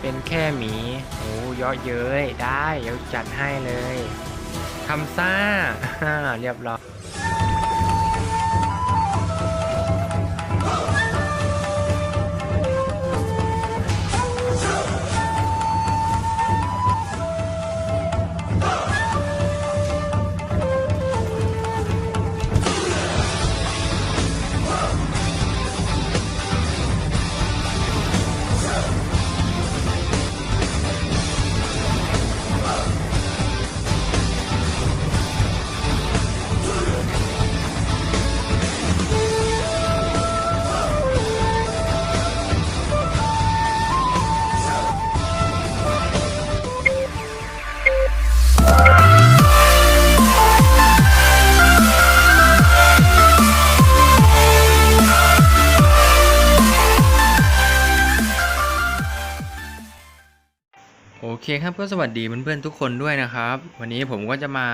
เป็นแค่หมีโอ้เยอะเย้ยได้ เดี๋ยวจัดให้เลยทำซ่า เรียบร้อย เคครับก็สวัสดีเพื่อนๆทุกคนด้วยนะครับ วันนี้ผมก็จะมา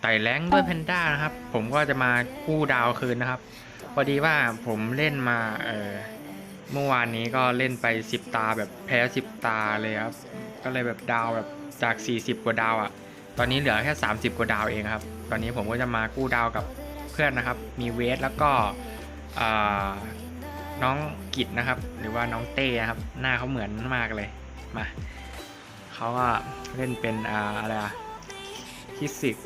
ไต่แรงด้วยแพนด้านะครับ ผมก็จะมากู้ดาวคืนนะครับ พอดีว่าผมเล่นมาเเมื่อวานนี้ก็เล่นไป 10 ตาแบบแพ้ 10 ตาเลยครับ ก็เลยแบบดาวแบบจาก 40 กว่าดาวอะ่ะ ตอนนี้เหลือแค่ 30 กว่าดาวเองครับ ตอนนี้ผมก็จะมากู้ดาวกับเพื่อนนะครับ มีเวสแล้วก็น้องกิจนะครับ หรือว่าน้องเต้ครับ หน้าเขาเหมือนมากเลย มาเขาก็เล่นเป็นออะไรอะคิสิก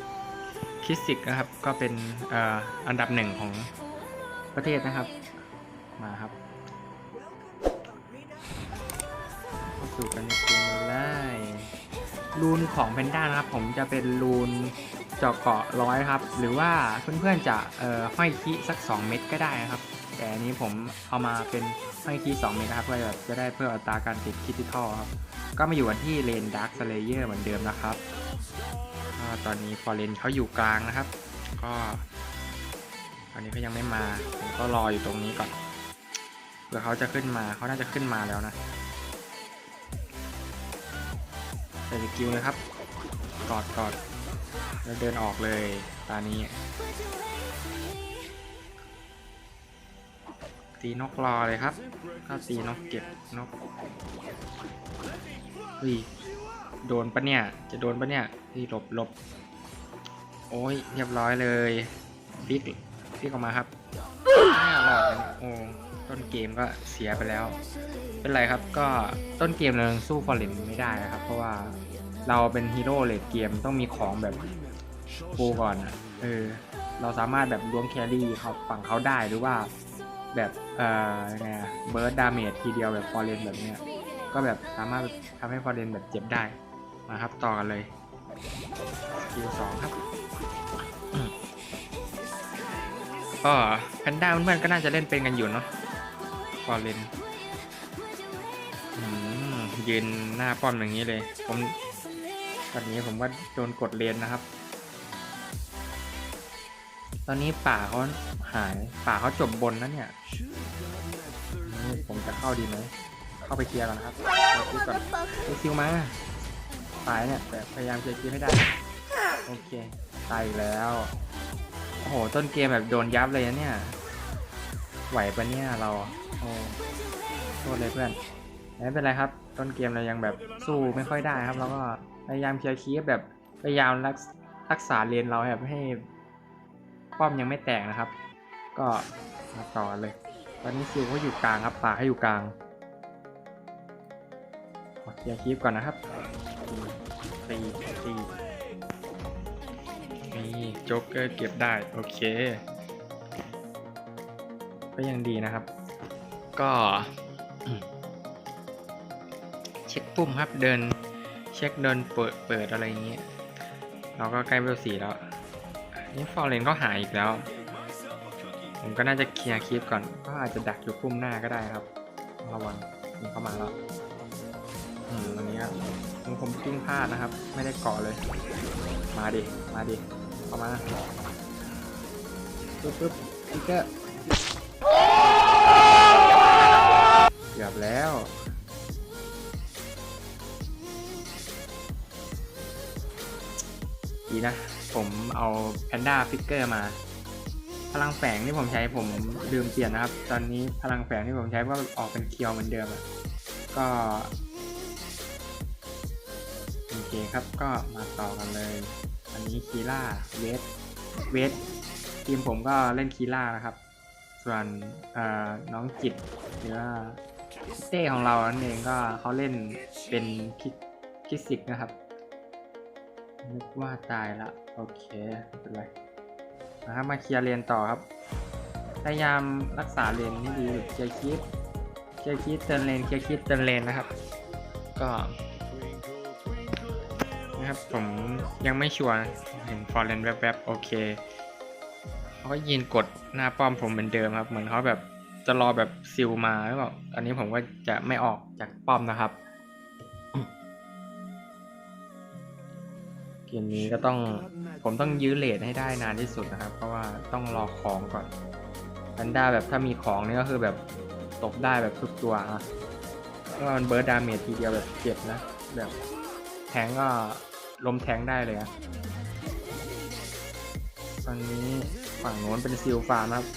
คิสิกนะครับ ก็เป็นอ,อันดับหนึ่งของประเทศนะครับ มาครับเข้าสู่กันในเกมเลยรูนของแพนด้านะครับ ผมจะเป็นรูนเจาะเกาะร้อยครับ หรือว่าเพื่อนๆจะห้อยคิสัก 2 เม็ดก็ได้นะครับ แต่อันนี้ผมเอามาเป็นห้อยคี2เมตรนะครับเพื่อจะได้เพิ่มอัตราการติดคิติทอลครับ ก็มาอยู่กันที่เลนดาร์คสเลเยอร์เหมือนเดิมนะครับตอนนี้ฟอเรนเขาอยู่กลางนะครับ ก็ตอนนี้เขายังไม่มาผมก็รออยู่ตรงนี้ก่อนเผื่อเขาจะขึ้นมาเขาน่าจะขึ้นมาแล้วนะใส่สกิลเลยครับ กอดกอดแล้วเดินออกเลยตอนนี้ ตีนกรอเลยครับก็ตีนกเก็บนกเฮ้ยโดนปะเนี่ย จะโดนปะเนี่ยเฮ้ยหลบหลบโอ้ยเรียบร้อยเลยพลิกพลิกออกมาครับไม่รอดโอ้ต้นเกมก็เสียไปแล้ว เป็นไรครับก็ต้นเกมเรายังสู้ฟอร์เรนไม่ได้นะครับ เพราะว่าเราเป็นฮีโร่เลดเกมต้องมีของแบบฟูก่อนอะเออเราสามารถแบบล้วงแครี่เขาฝั่งเขาได้หรือว่า แบบเอ่อไงเบิร์ดดาเมจทีเดียวแบบฟอร์เรนแบบเนี้ยก็แบบสามารถทำให้ฟอร์เรนแบบเจ็บได้มาครับต่อกันเลยสกิลสองครับก็แพนด้าเพื่อนๆก็น่าจะเล่นเป็นกันอยู่เนาะฟอร์เรนยืนหน้าป้อมอย่างนี้เลย ผมตอนนี้ผมก็โดนกดเลนนะครับ ตอนนี้ป่าเขาหาย ป่าเขาจบบนนะเนี่ยนี่ผมจะเข้าดีไหม เข้าไปเคลียร์ก่อนนะครับคิวก่อนคิวมาตายเนี่ยแต่พยายามเคลียร์คิวให้ได้ โอเค ตายแล้ว โอ้โห ต้นเกมแบบโดนยับเลยนะเนี่ย ไหวปะเนี่ยเรา โอ้โทษเลยเพื่อน ไม่เป็นไรครับ ต้นเกมเรายังแบบสู้ไม่ค่อยได้ครับเราก็พยายามเคลียร์คีฟแบบพยายามรักษาเลนเราแบบให้ ป้อมยังไม่แตกนะครับ ก็มาต่อเลย ตอนนี้ซิวก็อยู่กลางครับป่าให้อยู่กลางขอเคลียร์คลิปก่อนนะครับตีตีนี่โจ๊กเกอร์เก็บได้โอเค ก็ยังดีนะครับ ก็เช็คปุ่มครับเดิน เช็คเดินเปิดเปิดอะไรอย่างเงี้ยเราก็ใกล้เวลสี่แล้ว นี่ฟอร์เรนก็หายอีกแล้ว ผมก็น่าจะเคลียร์คลิปก่อน ก็อาจจะดักอยู่พุ่มหน้าก็ได้ครับ ระวังมันเข้ามาแล้ว อืมวันนี้ครับผมผมกิ้งพลาดนะครับ ไม่ได้เกาะเลย มาดิ มาดิ เข้ามา ปึ๊บปึ๊บอีกเกอร์เกือบแล้ว กี้นะ ผมเอาแพนด้าฟิกเกอร์มา พลังแฝงที่ผมใช้ผมลืมเปลี่ยนนะครับ ตอนนี้พลังแฝงที่ผมใช้ก็ออกเป็นเคียวเหมือนเดิมก็โอเคครับก็มาต่อกันเลย อันนี้คีล่าเวสเวสทีมผมก็เล่นคีล่านะครับ ส่วนน้องจิตหรือว่าเต้ของเรานั่นเองก็เขาเล่นเป็นคิกคิกซิกนะครับ นึกว่าตายละโอเคไม่เป็นไรนะครับมาเคลียร์เลนต่อครับ พยายามรักษาเลนให้ดีเคลียร์คิดเคลียร์คิดเติร์นเลนเคลียร์คิดเติร์นเลนนะครับ ก็นะครับผมยังไม่ชัวร์เห็นฟอร์เรนแวบๆโอเคเขาก็ยืนกดหน้าป้อมผมเหมือนเดิมครับ เหมือนเขาแบบจะรอแบบซิลมาหรือเปล่าอันนี้ผมก็จะไม่ออกจากป้อมนะครับ เกมนี้ก็ต้องผมต้องยื้อเลทให้ได้นานที่สุดนะครับ เพราะว่าต้องรอของก่อนแพนด้าแบบถ้ามีของนี่ก็คือแบบตบได้แบบทุกตัวอะเพราะมันเบิร์ดดาเมจทีเดียวแบบเจ็บนะ แบบแทงก็ลมแทงได้เลยอะตอนนี้ฝั่งโน้นเป็นซิลฟาร์มนะครับ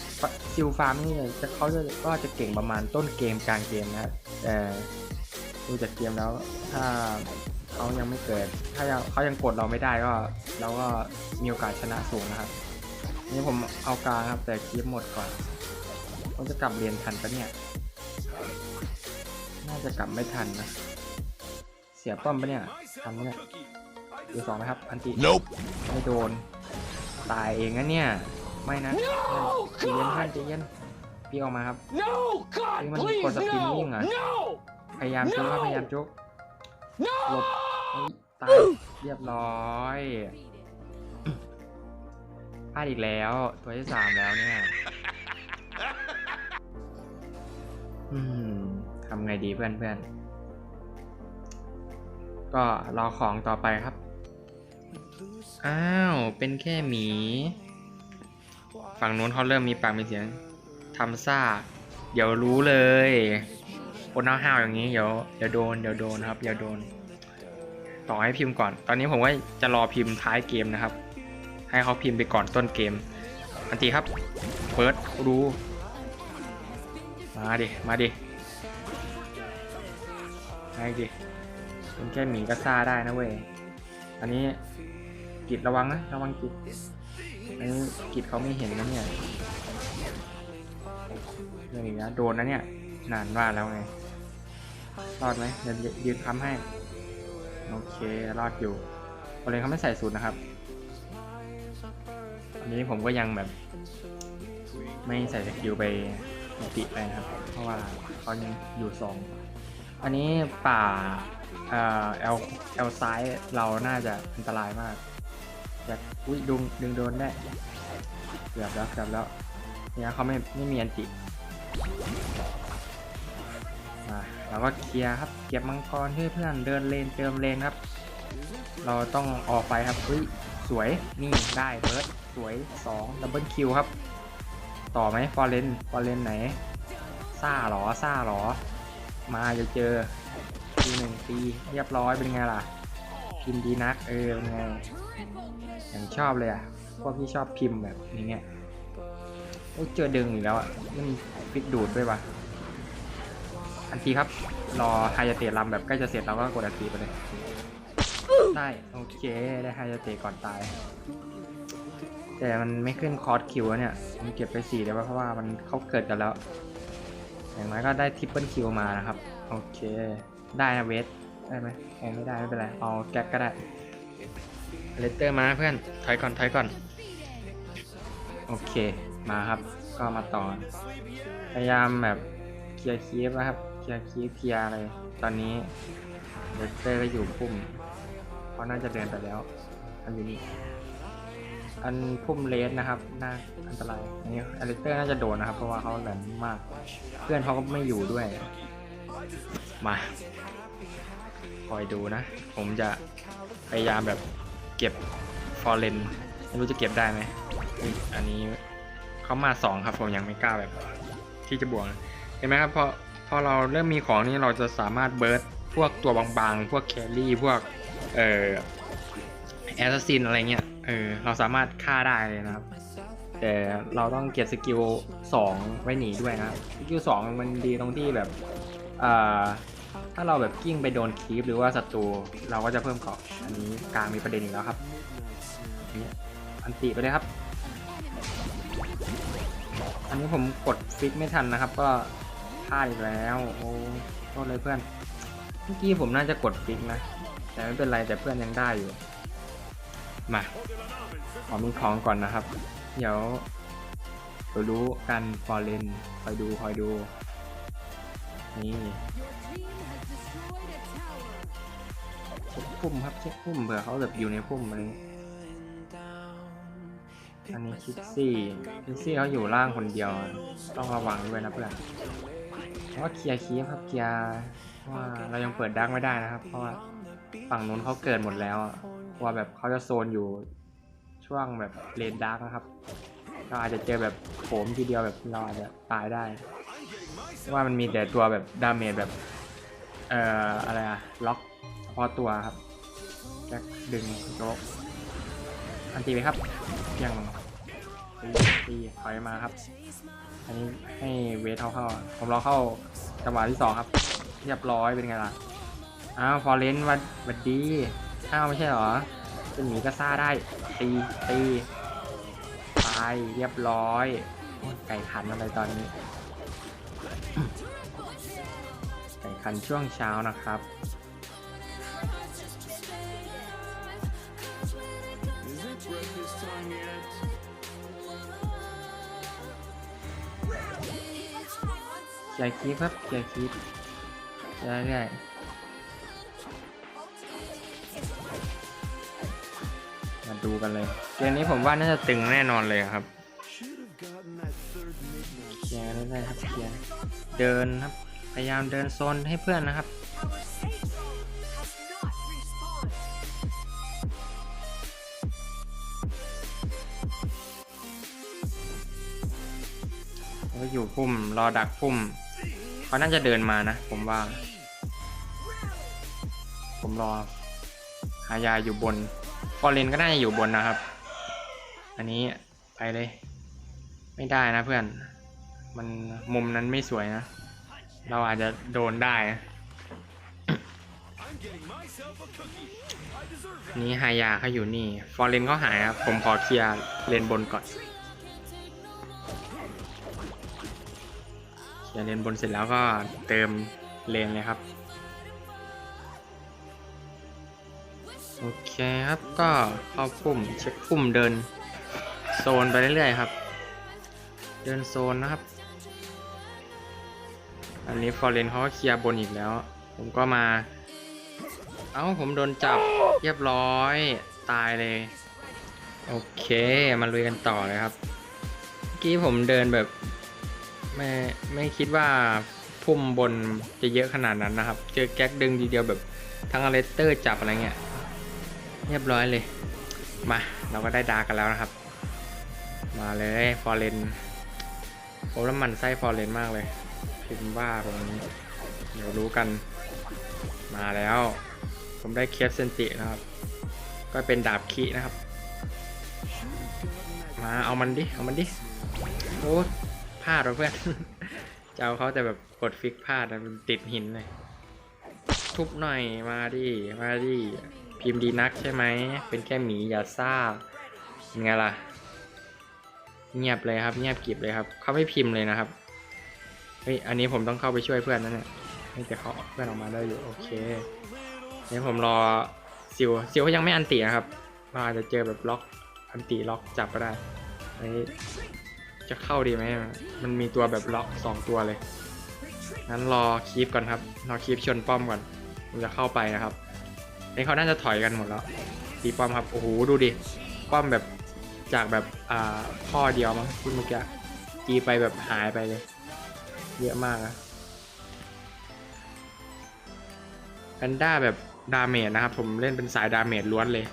ซิลฟาร์มนี่จะเขาจะก็จะเก่งประมาณต้นเกมกลางเกมนะครับแต่ดูจากเกมแล้วถ้า เขายังไม่เกิด ถ้ายังเขายังกดเราไม่ได้ก็เราก็มีโอกาสชนะสูงนะครับ นี่ผมเอากลางครับแต่คลิปหมดก่อนผมจะกลับเรียนทันปะเนี่ย น่าจะกลับไม่ทันนะ เสียป้อมปะเนี่ยทันปะเนี่ยดูสองนะครับ อันติ Nope. ไม่โดน ตายเองนะเนี่ย ไม่นะใจเย็นท่านใจเย็นพี่ออกมาครับ No! God, Ayun, please, kung sa no! piling, ah. No! พยายามจุกครับพยายามจุกหลบ No! เรียบร้อยพลาดอีกแล้ว ตัวที่สามแล้วเนี่ยอืมทำไงดีเพื่อนเพื่อนๆก็รอของต่อไปครับ อ้าว เป็นแค่หมี ฝั่งนู้นเขาเริ่มมีปากมีเสียงทำซ่า เดี๋ยวรู้เลย คนห้าวๆอย่างนี้ เดี๋ยวเดี๋ยวโดน เดี๋ยวโดนครับ เดี๋ยวโดน ต่อให้พิมพ์ก่อน ตอนนี้ผมว่าจะรอพิมพ์ท้ายเกมนะครับ ให้เขาพิมพ์ไปก่อนต้นเกม อันตีครับเปิดดูมาดิ มาดิมาดิเป็นแค่หมีก็ซ่าได้นะเว้ย อันนี้กิดระวังนะ ระวังกิดอันนี้กิดเขาไม่เห็นนะเนี่ยเรื่องนี้นะโดนนะเนี่ย นานว่าแล้วไง รอดไหมเดี๋ยวยืนค้ำให้ โอเครอดอยู่คนเลยเขาไม่ใส่สูตรนะครับ อันนี้ผมก็ยังแบบ ไม่ใส่สกิลไปติไปนะครับ เพราะว่าเขายังอยู่สองอันนี้ป่าเอ่อเอลเอลซ้ายเราน่าจะอันตรายมากอยากอุ้ยดึงดึงโดนได้เกือบแล้วเกือบแล้วเนี่ยเขาไม่ไม่มีอันติมา เราก็เคลียร์ครับ เก็บมังกรให้เพื่อนเดินเลนเติมเลนครับ เราต้องออกไปครับเฮ้ยสวยนี่ได้เบิร์ดสวย2ดับเบิลคิวครับ ต่อไหมฟอร์เรนฟอร์เรนไหนซ่าหรอซ่าหรอ มาจะเจอทีหนึ่งตีเรียบร้อยเป็นไงล่ะพิมพ์ดีนักเออเป็นไงอย่างชอบเลยอะพวกที่ชอบพิมพ์แบบนี้เงี้ยโอ้ยเจอดึงอีกแล้วอะมันฟิกดูดด้วยว่ะ อันทีครับ รอไฮยาเตะลำแบบใกล้จะเสร็จเราก็กดอันทีไปเลยได้โอเคได้ไฮยาเตะก่อนตาย แต่มันไม่ขึ้นคอร์สคิวเนี่ยมันเก็บไปสี่เลยว่าเพราะว่ามันเขาเกิดกันแล้ว อย่างน้อยก็ได้ทริปเปิลคิวมานะครับ โอเค ได้นะเวทได้ไหมแองไม่ได้ไม่เป็นไรเอาแก๊กก็ได้เลตเตอร์มาเพื่อนถอยก่อนถอยก่อน โอเคมาครับ ก็มาต่อ พยายามแบบเคลียร์คีฟนะครับ ลียร์คีเคลียร์อะไร ตอนนี้เลตเตอร์ก็อยู่พุ่มเขาน่าจะเดินไปแล้ว อันอยู่นี่อันพุ่มเลสนะครับ น่าอันตราย อันนี้อเลสเตอร์น่าจะโดนนะครับ เพราะว่าเขาแหลมมาก เพื่อนเขาก็ไม่อยู่ด้วย มา คอยดูนะ ผมจะพยายามแบบเก็บฟอร์เรนไม่รู้จะเก็บได้ไหม อันนี้เขามาสองครับผมยังไม่กล้าแบบ ที่จะบวกเห็นไหมครับพอ พอเราเริ่มมีของนี้เราจะสามารถเบิร์ดพวกตัวบางๆ พวกแครี่พวกเอ่อแอสซัสซินอะไรเงี้ยเออเราสามารถฆ่าได้เลยนะครับ แต่เราต้องเก็บสกิลสองไว้หนีด้วยนะสกิลสองมันดีตรงที่แบบอ่าถ้าเราแบบกิ้งไปโดนคีฟหรือว่าศัตรูเราก็จะเพิ่มเกาะอันนี้กลางมีประเด็นอีกแล้วครับนี่อันติไปเลยครับ อันนี้ผมกดฟิกไม่ทันนะครับ ก็ พลาดอีกแล้ว โอ้โทษเลยเพื่อน เมื่อกี้ผมน่าจะกดฟิกนะ แต่ไม่เป็นไรแต่เพื่อนยังได้อยู่ มาขอมีของก่อนนะครับ เดี๋ยวเดี๋ยวรู้กันฟอร์เรนคอยดูคอยดู นี่เช็คพุ่มครับเช็คพุ่มเผื่อเขาแบบอยู่ในพุ่มอะไรอย่างงี้อันนี้คิดซี่คิดซี่เขาอยู่ล่างคนเดียว ต้องระวังด้วยนะเพื่อน ว่าเคลียร์คีฟครับเคลียร์ว่าเรายังเปิดดักไม่ได้นะครับ เพราะว่าฝั่งนู้นเขาเกิดหมดแล้วอะว่าแบบเขาจะโซนอยู่ช่วงแบบเลนดักนะครับเราอาจจะเจอแบบโขมทีเดียวแบบเราอาจจะตายได้เพราะว่ามันมีแต่ตัวแบบดาเมจแบบเอ่ออะไรอะล็อกเฉพาะตัวครับแจ็คดึงโยกอันตีไปครับยัง ตีตีถอยมาครับ อันนี้ให้เวทเข้าเข้า ผมรอเข้าจังหวะที่สองครับ เรียบร้อยเป็นไงล่ะ อ้าวฟอเรนวัดวัดดีอ้าวไม่ใช่เหรอเป็นหมีก็ซ่าได้ ตีตีตายเรียบร้อยไก่ขันอะไรตอนนี้ ไก่ขันช่วงเช้านะครับ เคลียร์คีปครับเคลียร์คีปได้ได้มาดูกันเลยเกมนี้ผมว่าน่าจะตึงแน่นอนเลยครับเคลียร์ได้ได้ครับเคลียร์เดินครับพยายามเดินโซนให้เพื่อนนะครับวก็อยู่พุ่มรอดักพุ่ม เขาน่าจะเดินมานะ ผมว่า ผมรอหายาอยู่บนฟอร์เรนก็น่าจะอยู่บนนะครับ อันนี้ไปเลย ไม่ได้นะเพื่อน มันมุมนั้นไม่สวยนะ เราอาจจะโดนได้นี่หายาเขาอยู่นี่ ฟอร์เรนเขาหายครับ ผมขอเคลียร์เลนบนก่อน เคลียร์เลนบนเสร็จแล้วก็เติมเลนเลยครับ โอเคครับก็เข้าปุ่มเช็คปุ่มเดินโซนไปเรื่อยๆครับ เดินโซนนะครับ อันนี้ฟอร์เรนเขาก็เคลียร์บนอีกแล้ว ผมก็มา เอ้าผมโดนจับเรียบร้อยตายเลย โอเคมาลุยกันต่อเลยครับเมื่อกี้ผมเดินแบบ ไม่ไม่คิดว่าพุ่มบนจะเยอะขนาดนั้นนะครับ เจอแก๊กดึงทีเดียวแบบทั้งอเลสเตอร์จับอะไรเงี้ยเรียบร้อยเลย มาเราก็ได้ดากันแล้วนะครับ มาเลยฟอร์เรนผมน้ำมันไส้ฟอร์เรนมากเลย พิมพ์ว่าผมเดี๋ยวรู้กัน มาแล้ว ผมได้เคฟเซนตินะครับ ก็เป็นดาบคีนะครับ มาเอามันดิ เอามันดิ โอ้ พลาดว่ะเพื่อนจะเอาเขาแต่แบบกดฟิกพลาดอะมันติดหินเลยทุบหน่อยมาดิมาดิพิมพ์ดีนักใช่ไหมเป็นแค่หมีอย่าซ่าเป็นไงล่ะ เงียบเลยครับ เงียบกิบเลยครับเขาไม่พิมพ์เลยนะครับเฮ้ยอันนี้ผมต้องเข้าไปช่วยเพื่อนนั่นเนี่ยให้แต่เขาเพื่อนออกมาได้อยู่โอเคเดี๋ยวผมรอซิวซิวเขายังไม่อันตีนะครับเราอาจจะเจอแบบล็อกอันตีล็อกจับก็ได้อันนี้ จะเข้าดีไหมมันมีตัวแบบล็อกสองตัวเลยงั้นรอคีปก่อนครับรอคีปชนป้อมก่อนผมจะเข้าไปนะครับเอ้เขาน่าจะถอยกันหมดแล้วตีป้อมครับโอ้โหดูดิป้อมแบบจากแบบอ่าข้อเดียวมั้งที่เมื่อกี้ตีไปแบบหายไปเลยเยอะมากนะแพนด้าแบบดาเมจนะครับ ผมเล่นเป็นสายดาเมจล้วนเลย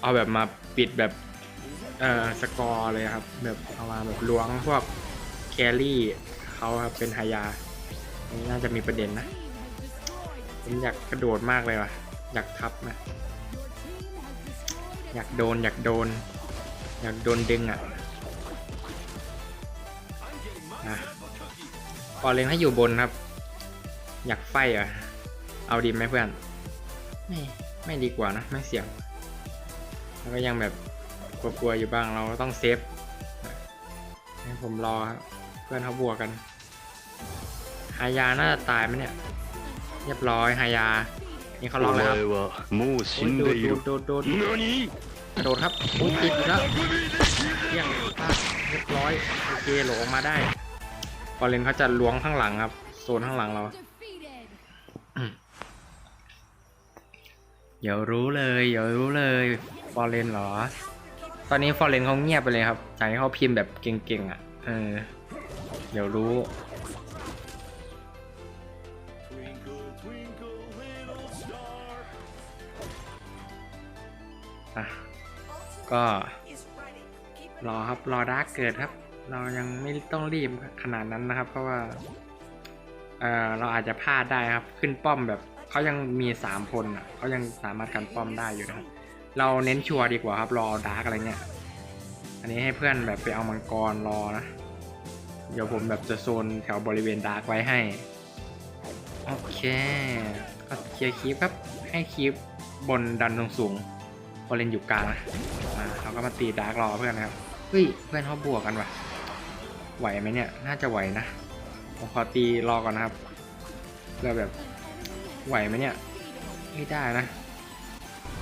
เอาแบบมาปิดแบบ เอ่อสกอร์เลยครับ แบบเอามาแบบล้วงพวกแครี่เขาครับเป็นหายาอันนี้น่าจะมีประเด็นนะ ผมอยากกระโดดมากเลยว่ะ อยากทับนะ อยากโดน อยากโดน อยากโดนดึงอะอะพอเลนให้อยู่บนครับ อยากไฟอะ เอาดีไหมเพื่อน ไม่ ไม่ดีกว่านะ ไม่เสี่ยง แล้วก็ยังแบบ กลัวๆอยู่บ้างเราต้องเซฟให้ผมรอเพื่อนเขาบวกกันหายาน่าจะตายไหมเนี่ย เรียบร้อยหายา นี่เขาล็อกแล้วครับโดดโดดโดดโดดครับโอ้ยติดแล้วเรียบร้อยโอเคหลออกมาได้บอลเลนเขาจะล้วงข้างหลังครับ โซนข้างหลังเรา เดี๋ยวรู้เลย เดี๋ยวรู้เลยบอลเลนเหรอ ตอนนี้ฟอร์เรนเขาเงียบไปเลยครับจากที่เขาพิมพ์แบบเก่งๆอะ เออ เดี๋ยวรู้ อะ ก็รอครับรอดาร์กเกิดครับ เรายังไม่ต้องรีบขนาดนั้นนะครับ เพราะว่า เออเราอาจจะพลาดได้ครับ ขึ้นป้อมแบบเขายังมีสามคนอะเขายังสามารถกันป้อมได้อยู่นะครับ เราเน้นชัวร์ดีกว่าครับรอดาร์กอะไรเงี้ย อันนี้ให้เพื่อนแบบไปเอามังกรรอนะ เดี๋ยวผมแบบจะโซนแถวบริเวณดาร์กไว้ให้ โอเค ก็เคลียร์คีปครับ ให้คีปบนดันตรงสูงๆพอเล่นอยู่กลางนะอ่าเราก็มาตีดาร์กรอเพื่อนนะครับ เฮ้ย เพื่อนเขาบวกกันว่ะ ไหวไหมเนี่ย น่าจะไหวนะ ผมขอตีรอก่อนนะครับเพื่อแบบไหวไหมเนี่ย ไม่ได้นะ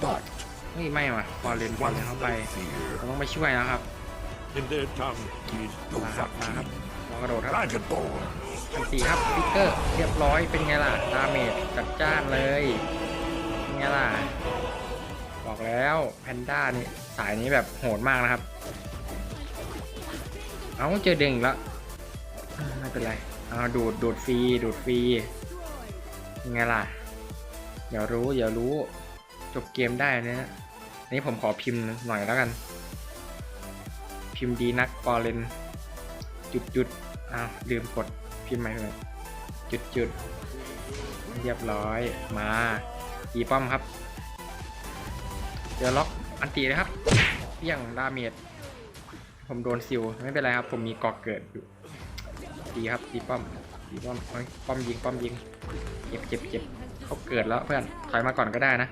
ไม่ไม่ว่ะพอเลนพอเลนเข้าไปเราต้องไปช่วยนะครับ In their tongue is มาครับมาครับลองกระโดดครับ Dragonborn. อันตีครับฟิกเกอร์เรียบร้อยเป็นไงล่ะดาเมจจัดจ้านเลยเป็นไงล่ะบอกแล้วแพนด้านี่สายนี้แบบโหดมากนะครับ เอาเจอดึงอีกแล้วอืมไม่เป็นไรเอาดูดดูดฟรีดูดฟรียังไงล่ะเดี๋ยวรู้เดี๋ยวรู้จบเกมได้เนะ นี่ผมขอพิมพ์หน่อยแล้วกัน พิมพ์ดีนักปอเลนจุดจุดอ้าวลืมกดพิมพ์ใหม่เลยจุดจุดเรียบร้อยมาตีป้อมครับ เดี๋ยวล็อกอันตีเลยครับเปี้ยงดาเมจผมโดนซิลไม่เป็นไรครับ ผมมีกอกเกิดอยู่ตีครับตีป้อมตีป้อมป้อมยิงป้อมยิงเจ็บเจ็บเจ็บเขาเกิดแล้วเพื่อนถอยมาก่อนก็ได้นะ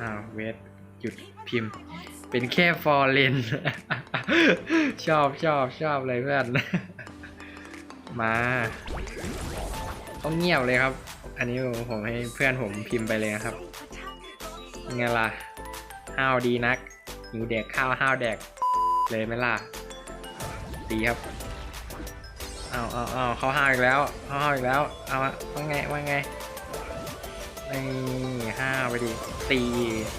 อ้าวเวทหยุดพิมพ์ เป็นแค่ฟอร์เรนชอบชอบชอบเลยเพื่อน มาต้องเงียบเลยครับ อันนี้ผมให้เพื่อนผมพิมพ์ไปเลยครับยังไงล่ะห้าวดีนักหิวแดกข้าวห้าวแดก เลยไหมล่ะดีครับเอาเอาเอาเขาห้าวอีกแล้วเขาห้าวอีกแล้ว เอาวะว่าไงว่าไงนี่ห้าวไปดิ ตี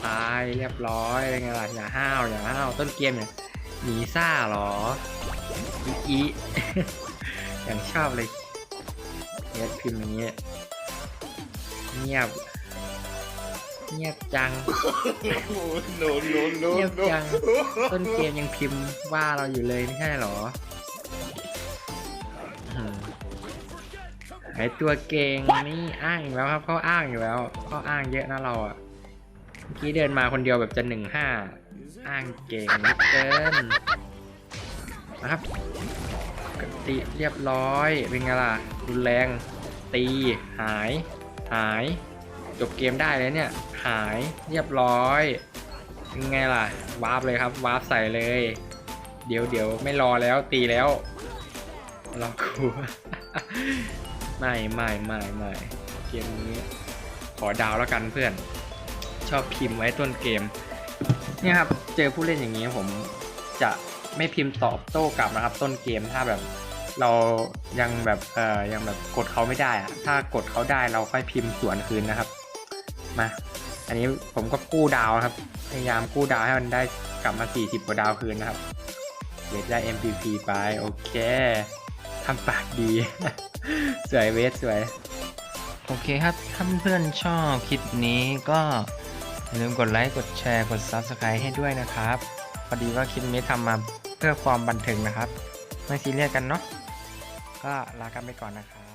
ตายเรียบร้อยเป็นไงล่ะอย่าห้าวอย่าห้าวต้นเกมเนี่ยหนีซ่าเหรออีอีอย่างชอบเลยเนี่ยพิมพ์อย่างเงี้ยเงียบ เงียบจัง no, no, no, เงียบจังต้นเกมยังพิมพ์ว่าเราอยู่เลยไม่ใช่เหรออืมไอตัวเก่งนี่อ้างอีกแล้วครับเขาอ้างอยู่แล้วเขาอ้างเยอะนะเราอะ เมื่อกี้เดินมาคนเดียวแบบจะหนึ่งห้าอ้างเก่งเหลือเกินนะครับกติเรียบร้อย เป็นไงล่ะรุนแรง ตีหาย หาย จบเกมได้เลยเนี่ย หายเรียบร้อยยังไงล่ะวาร์ปเลยครับวาร์ปใส่เลย เดี๋ยวเดี๋ยวไม่รอแล้วตีแล้วรอกูไม่ไม่ไม่ไม่เกมนี้ ขอดาวแล้วกันเพื่อน ชอบพิมพ์ไว้ต้นเกมเนี่ยครับเจอผู้เล่นอย่างนี้ผมจะไม่พิมพ์ตอบโต้กลับนะครับ ต้นเกมถ้าแบบเรายังแบบเอ่อยังแบบกดเขาไม่ได้อะถ้ากดเขาได้เราค่อยพิมพ์สวนคืนนะครับมาอันนี้ผมก็กู้ดาวครับ พยายามกู้ดาวให้มันได้กลับมา 40กว่าดาวคืนนะครับเวทได้ MVP ไปโอเคทำปากดี สวยเวทสวย โอเคครับถ้าเพื่อนชอบคลิปนี้ก็ อย่าลืมกดไลค์กดแชร์กด Subscribe ให้ด้วยนะครับ พอดีว่าคลิปนี้ทำมาเพื่อความบันเทิงนะครับ ไม่ซีเรียสกันเนาะก็ลากันไปก่อนนะครับ